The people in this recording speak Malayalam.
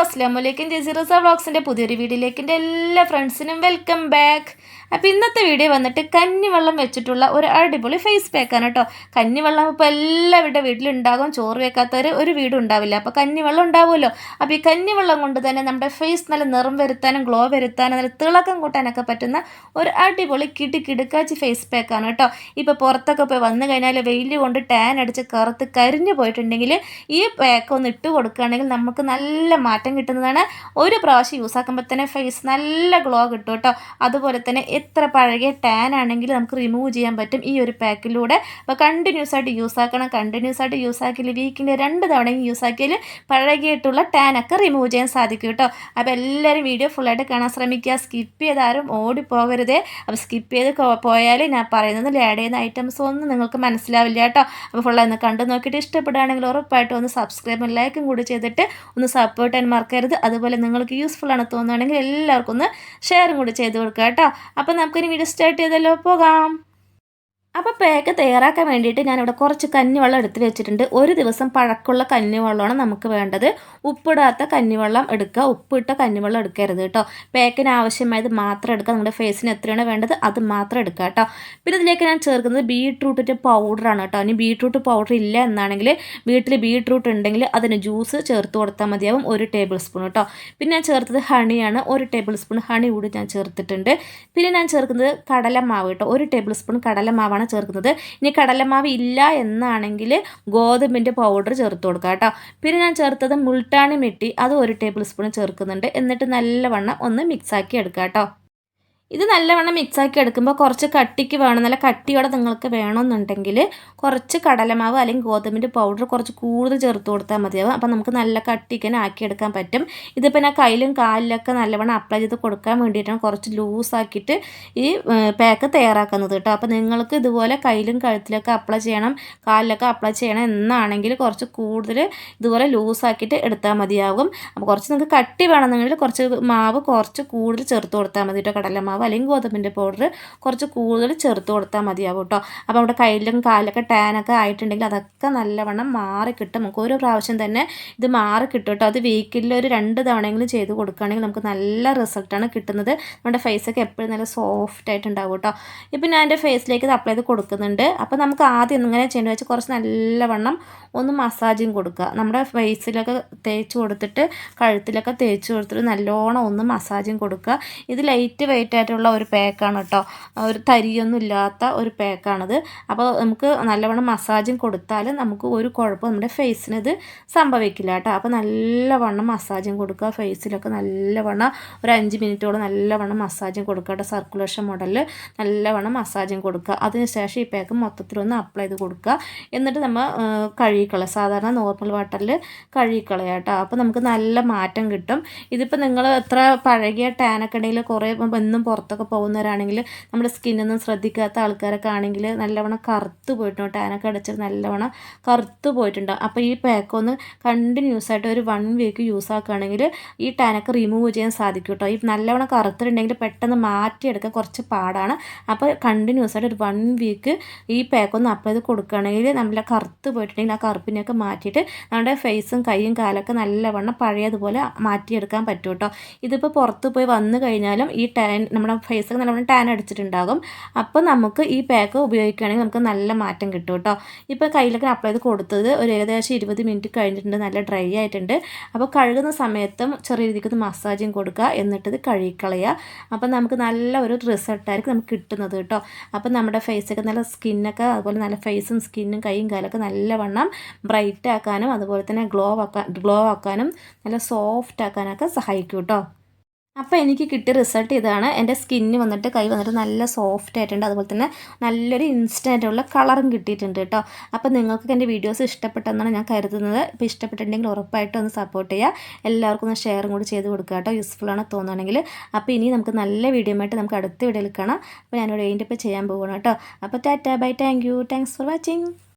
അസ്ലാം വലൈക്കും ജസീറസ വ്ളോഗ്സിന്റെ പുതിയൊരു വീഡിയോയിലേക്ക് എന്റെ എല്ലാ ഫ്രണ്ട്സിനും വെൽക്കം ബാക്ക്. അപ്പോൾ ഇന്നത്തെ വീഡിയോ വന്നിട്ട് കഞ്ഞിവെള്ളം വെച്ചിട്ടുള്ള ഒരു അടിപൊളി ഫേസ് പാക്കാണ് കേട്ടോ കഞ്ഞിവെള്ളം ഇപ്പോൾ എല്ലാവരുടെ വീട്ടിലുണ്ടാകും. ചോറ് വെക്കാത്തവർ ഒരു വീടും ഉണ്ടാവില്ല. അപ്പോൾ കഞ്ഞിവെള്ളം ഉണ്ടാവുമല്ലോ. അപ്പോൾ ഈ കഞ്ഞിവെള്ളം കൊണ്ട് തന്നെ നമ്മുടെ ഫേസ് നല്ല നിറം വരുത്താനും ഗ്ലോ വരുത്താനും നല്ല തിളക്കം കൂട്ടാനൊക്കെ പറ്റുന്ന ഒരു അടിപൊളി കിടി കിടുക്കാച്ചി ഫേസ് പാക്കാണ് കേട്ടോ ഇപ്പോൾ പുറത്തൊക്കെ പോയി വന്നു കഴിഞ്ഞാൽ വെയിൽ കൊണ്ട് ടാൻ അടിച്ച് കറുത്ത് കരിഞ്ഞു പോയിട്ടുണ്ടെങ്കിൽ ഈ പാക്ക് ഒന്ന് ഇട്ട് കൊടുക്കുകയാണെങ്കിൽ നമുക്ക് നല്ല മാറ്റം കിട്ടുന്നതാണ്. ഒരു പ്രാവശ്യം യൂസ് ആക്കുമ്പോൾ തന്നെ ഫേസ് നല്ല ഗ്ലോ കിട്ടും കേട്ടോ അതുപോലെ തന്നെ എത്ര പഴകിയ ടാൻ ആണെങ്കിലും നമുക്ക് റിമൂവ് ചെയ്യാൻ പറ്റും ഈ ഒരു പാക്കിലൂടെ അപ്പോൾ കണ്ടിന്യൂസ് ആയിട്ട് യൂസ് ആക്കണം. കണ്ടിന്യൂസ് ആയിട്ട് യൂസ് ആക്കിയാൽ വീക്കിന്റെ രണ്ട് തവണയും യൂസ് ആക്കിയാൽ പഴകിയിട്ടുള്ള ടാനൊക്കെ റിമൂവ് ചെയ്യാൻ സാധിക്കും കേട്ടോ അപ്പോൾ എല്ലാവരും വീഡിയോ ഫുള്ളായിട്ട് കാണാൻ ശ്രമിക്കുക. സ്കിപ്പ് ചെയ്താരും ഓടിപ്പോകരുതേ. അപ്പോൾ സ്കിപ്പ് ചെയ്ത് പോയാൽ ഞാൻ പറയുന്നത് ആഡ് ചെയ്യുന്ന ഐറ്റംസ് ഒന്നും നിങ്ങൾക്ക് മനസ്സിലാവില്ല കേട്ടോ അപ്പോൾ ഫുള്ളായി ഒന്ന് കണ്ടു നോക്കിയിട്ട് ഇഷ്ടപ്പെടുകയാണെങ്കിൽ ഉറപ്പായിട്ടും ഒന്ന് സബ്സ്ക്രൈബും ലൈക്കും കൂടി ചെയ്തിട്ട് ഒന്ന് സപ്പോർട്ട് ചെയ്യാൻ മറക്കരുത്. അതുപോലെ നിങ്ങൾക്ക് യൂസ്ഫുൾ ആണ് തോന്നുകയാണെങ്കിൽ എല്ലാവർക്കും ഒന്ന് ഷെയറും കൂടി ചെയ്ത് കൊടുക്കുക കേട്ടോ. അപ്പോൾ നമുക്കിനി വീഡിയോ സ്റ്റാർട്ട് ചെയ്തല്ലോ. പോകാം. അപ്പോൾ പേക്ക് തയ്യാറാക്കാൻ വേണ്ടിയിട്ട് ഞാനിവിടെ കുറച്ച് കഞ്ഞിവെള്ളം എടുത്ത് വെച്ചിട്ടുണ്ട്. ഒരു ദിവസം പഴക്കമുള്ള കഞ്ഞിവെള്ളമാണ് നമുക്ക് വേണ്ടത്. ഉപ്പിടാത്ത കഞ്ഞിവെള്ളം എടുക്കുക. ഉപ്പിട്ട കഞ്ഞിവെള്ളം എടുക്കരുത് കേട്ടോ. പേക്കിന് ആവശ്യമായത് മാത്രം എടുക്കുക. നമ്മുടെ ഫേസിന് എത്രയാണ് വേണ്ടത് അത് മാത്രം എടുക്കുക കേട്ടോ. പിന്നെ ഇതിലേക്ക് ഞാൻ ചേർക്കുന്നത് ബീട്രൂട്ടിന്റെ പൗഡറാണ് കേട്ടോ. ഇനി ബീട്രൂട്ട് പൗഡർ ഇല്ല എന്നാണെങ്കിൽ വീട്ടിൽ ബീട്രൂട്ട് ഉണ്ടെങ്കിൽ അതിന് ജ്യൂസ് ചേർത്ത് കൊടുത്താൽ മതിയാവും. ഒരു ടേബിൾ സ്പൂൺ കേട്ടോ. പിന്നെ ഞാൻ ചേർത്തത് ഹണിയാണ് ഒരു ടേബിൾ സ്പൂൺ ഹണി കൂടി ഞാൻ ചേർത്തിട്ടുണ്ട്. പിന്നെ ഞാൻ ചേർക്കുന്നത് കടലമാവ് കേട്ടോ. ഒരു ടേബിൾ സ്പൂൺ കടലമാവാണ് മാവാണ് ചേർക്കുന്നത്. ഇനി കടലമാവ് ഇല്ല എന്നാണെങ്കിൽ ഗോതമ്പിന്റെ പൗഡർ ചേർത്ത് കൊടുക്കുക കേട്ടോ. പിന്നെ ഞാൻ ചേർത്തത് മുൾട്ടാണി മിട്ടി. അത് ഒരു ടേബിൾ സ്പൂൺ ചേർക്കുന്നുണ്ട്. എന്നിട്ട് നല്ലവണ്ണം ഒന്ന് മിക്സാക്കി എടുക്കുക കേട്ടോ. ഇത് നല്ലവണ്ണം മിക്സാക്കി എടുക്കുമ്പോൾ കുറച്ച് കട്ടിക്ക് വേണം. നല്ല കട്ടിയോടെ നിങ്ങൾക്ക് വേണമെന്നുണ്ടെങ്കിൽ കുറച്ച് കടലമാവ് അല്ലെങ്കിൽ ഗോതമ്പിന്റെ പൗഡർ കുറച്ച് കൂടുതൽ ചേർത്ത് കൊടുത്താൽ മതിയാവും. അപ്പോൾ നമുക്ക് നല്ല കട്ടിക്ക് തന്നെ ആക്കിയെടുക്കാൻ പറ്റും. ഇതിപ്പോൾ ഞാൻ കയ്യിലും കാലിലൊക്കെ നല്ലവണ്ണം അപ്ലൈ ചെയ്ത് കൊടുക്കാൻ വേണ്ടിയിട്ടാണ് കുറച്ച് ലൂസാക്കിയിട്ട് ഈ പാക്ക് തയ്യാറാക്കുന്നത് കേട്ടോ. അപ്പോൾ നിങ്ങൾക്ക് ഇതുപോലെ കയ്യിലും കഴുത്തിലൊക്കെ അപ്ലൈ ചെയ്യണം കാലിലൊക്കെ അപ്ലൈ ചെയ്യണം എന്നാണെങ്കിൽ കുറച്ച് കൂടുതൽ ഇതുപോലെ ലൂസാക്കിയിട്ട് എടുത്താൽ മതിയാകും അപ്പോൾ കുറച്ച് നിങ്ങൾക്ക് കട്ടി വേണമെന്നുണ്ടെങ്കിൽ കുറച്ച് മാവ് കുറച്ച് കൂടുതൽ ചേർത്ത് കൊടുത്താൽ മതി കേട്ടോ കടലമാവ്. മാവ് അല്ലെങ്കിൽ ഗോതമ്പിന്റെ പൗഡർ കുറച്ച് കൂടുതൽ ചേർത്ത് കൊടുത്താൽ മതിയാവും കേട്ടോ അപ്പോൾ നമ്മുടെ കയ്യിലും കാലൊക്കെ ടാനൊക്കെ ആയിട്ടുണ്ടെങ്കിൽ അതൊക്കെ നല്ലവണ്ണം മാറി കിട്ടും. നമുക്ക് ഒരു പ്രാവശ്യം തന്നെ ഇത് മാറി കിട്ടും കേട്ടോ അത് വീക്കിൽ ഒരു രണ്ട് തവണയെങ്കിലും ചെയ്ത് കൊടുക്കുകയാണെങ്കിൽ നമുക്ക് നല്ല റിസൾട്ടാണ് കിട്ടുന്നത്. നമ്മുടെ ഫേസൊക്കെ എപ്പോഴും നല്ല സോഫ്റ്റ് ആയിട്ടുണ്ടാവും കേട്ടോ ഇപ്പം ഞാൻ എന്റെ ഫേസിലേക്ക് ഇത് അപ്ലൈ ചെയ്ത് കൊടുക്കുന്നുണ്ട്. അപ്പോൾ നമുക്ക് ആദ്യം ഇങ്ങനെ ചെയ്യേണ്ടി വെച്ചാൽ കുറച്ച് നല്ലവണ്ണം ഒന്ന് മസാജിങ് കൊടുക്കുക. നമ്മുടെ ഫേസിലൊക്കെ തേച്ച് കൊടുത്തിട്ട് കഴുത്തിലൊക്കെ തേച്ച് കൊടുത്തിട്ട് നല്ലോണം ഒന്ന് മസാജിങ് കൊടുക്കുക. ഇത് ലൈറ്റ് വെയിറ്റ് ആയിട്ടുള്ള ഒരു പാക്കാണ് കേട്ടോ. ഒരു തരിയൊന്നും ഇല്ലാത്ത ഒരു പാക്കാണിത്. അപ്പോൾ നമുക്ക് നല്ലവണ്ണം മസാജും കൊടുത്താൽ നമുക്ക് ഒരു കുഴപ്പം നമ്മുടെ ഫേസിന് ഇത് സംഭവിക്കില്ല കേട്ടോ. അപ്പോൾ നല്ലവണ്ണം മസാജും കൊടുക്കുക. ഫേസിലൊക്കെ നല്ലവണ്ണം ഒരു അഞ്ച് മിനിറ്റോളം നല്ലവണ്ണം മസാജും കൊടുക്കുക കേട്ടോ. സർക്കുലേഷൻ മോഡലിൽ നല്ലവണ്ണം മസാജും കൊടുക്കുക. അതിനുശേഷം ഈ പാക്ക് മൊത്തത്തിലൊന്ന് അപ്ലൈ ചെയ്ത് കൊടുക്കുക. എന്നിട്ട് നമ്മൾ കഴുകിക്കളയുക. സാധാരണ നോർമൽ വാട്ടറിൽ കഴുകിക്കളയുക കേട്ടോ. അപ്പോൾ നമുക്ക് നല്ല മാറ്റം കിട്ടും. ഇതിപ്പോൾ നിങ്ങൾ എത്ര പഴകിയ ടാനൊക്കെ ഉണ്ടെങ്കിൽ കുറേ എന്നും പുറത്തൊക്കെ പോകുന്നവരാണെങ്കിൽ നമ്മുടെ സ്കിന്നൊന്നും ശ്രദ്ധിക്കാത്ത ആൾക്കാരൊക്കെ ആണെങ്കിൽ നല്ലവണ്ണം കറുത്ത് പോയിട്ടുണ്ട് ടാനൊക്കെ അടച്ചിട്ട് നല്ലവണ്ണം കറുത്ത് പോയിട്ടുണ്ട്. അപ്പോൾ ഈ പാക്ക് ഒന്ന് കണ്ടിന്യൂസ് ആയിട്ട് ഒരു വൺ വീക്ക് യൂസ് ആക്കുകയാണെങ്കിൽ ഈ ടാനൊക്കെ റിമൂവ് ചെയ്യാൻ സാധിക്കും കേട്ടോ. ഈ നല്ലവണ്ണം കറുത്തിട്ടുണ്ടെങ്കിൽ പെട്ടെന്ന് മാറ്റിയെടുക്കാൻ കുറച്ച് പാടാണ്. അപ്പോൾ കണ്ടിന്യൂസ് ആയിട്ട് ഒരു വൺ വീക്ക് ഈ പാക്ക് ഒന്ന് അപ്ലൈ ചെയ്ത് കൊടുക്കുകയാണെങ്കിൽ നല്ല കറുത്ത് പോയിട്ടുണ്ടെങ്കിൽ ആ കറുപ്പിനെയൊക്കെ മാറ്റിയിട്ട് നമ്മുടെ ഫേസും കൈയും കാലൊക്കെ നല്ലവണ്ണം പഴയതുപോലെ മാറ്റിയെടുക്കാൻ പറ്റും കേട്ടോ. ഇതിപ്പോൾ പുറത്ത് പോയി വന്നു കഴിഞ്ഞാലും ഈ ടാൻ നമ്മുടെ ഫേസൊക്കെ നല്ലവണ്ണം ടാൻ അടിച്ചിട്ടുണ്ടാകും. അപ്പോൾ നമുക്ക് ഈ പാക്ക് ഉപയോഗിക്കുകയാണെങ്കിൽ നമുക്ക് നല്ല മാറ്റം കിട്ടും കേട്ടോ. ഇപ്പോൾ കയ്യിലൊക്കെ അപ്ലൈ ചെയ്ത് കൊടുത്തത് ഒരു ഏകദേശം ഇരുപത് മിനിറ്റ് കഴിഞ്ഞിട്ടുണ്ട് നല്ല ഡ്രൈ ആയിട്ടുണ്ട്. അപ്പോൾ കഴുകുന്ന സമയത്തും ചെറിയ രീതിക്ക് മസാജും കൊടുക്കുക എന്നിട്ട് ഇത് കഴുകിക്കളയുക. അപ്പോൾ നമുക്ക് നല്ല ഒരു റിസൾട്ടായിരിക്കും നമുക്ക് കിട്ടുന്നത് കേട്ടോ. അപ്പോൾ നമ്മുടെ ഫേസൊക്കെ നല്ല സ്കിന്നൊക്കെ അതുപോലെ നല്ല ഫേസും സ്കിന്നും കൈയും കാലൊക്കെ നല്ലവണ്ണം ബ്രൈറ്റ് ആക്കാനും അതുപോലെ തന്നെ ഗ്ലോ ആക്കാൻ ഗ്ലോ ആക്കാനും നല്ല സോഫ്റ്റ് ആക്കാനൊക്കെ സഹായിക്കും കേട്ടോ. അപ്പോൾ എനിക്ക് കിട്ടിയ റിസൾട്ട് ഇതാണ്. എന്റെ സ്കിന്ന് വന്നിട്ട് കൈ വന്നിട്ട് നല്ല സോഫ്റ്റ് ആയിട്ടുണ്ട്. അതുപോലെ തന്നെ നല്ലൊരു ഇൻസ്റ്റന്റ് ആയിട്ടുള്ള കളറും കിട്ടിയിട്ടുണ്ട് കേട്ടോ. അപ്പോൾ നിങ്ങൾക്ക് എന്റെ വീഡിയോസ് ഇഷ്ടപ്പെട്ടെന്നാണ് ഞാൻ കരുതുന്നത്. ഇപ്പോൾ ഇഷ്ടപ്പെട്ടിട്ടുണ്ടെങ്കിൽ ഉറപ്പായിട്ടും ഒന്ന് സപ്പോർട്ട് ചെയ്യുക. എല്ലാവർക്കും ഒന്ന് ഷെയറും കൂടി ചെയ്ത് കൊടുക്കുക കേട്ടോ. യൂസ്ഫുൾ ആണ് തോന്നുകയാണെങ്കിൽ. അപ്പോൾ ഇനി നമുക്ക് നല്ല വീഡിയോ ആയിട്ട് നമുക്ക് അടുത്ത വീഡിയോ കാണാം. അപ്പോൾ ഞാനിവിടെ ഇതിന്റെ ഇപ്പോൾ ചെയ്യാൻ പോകണം കേട്ടോ. അപ്പോൾ tata bye thank you thanks for watching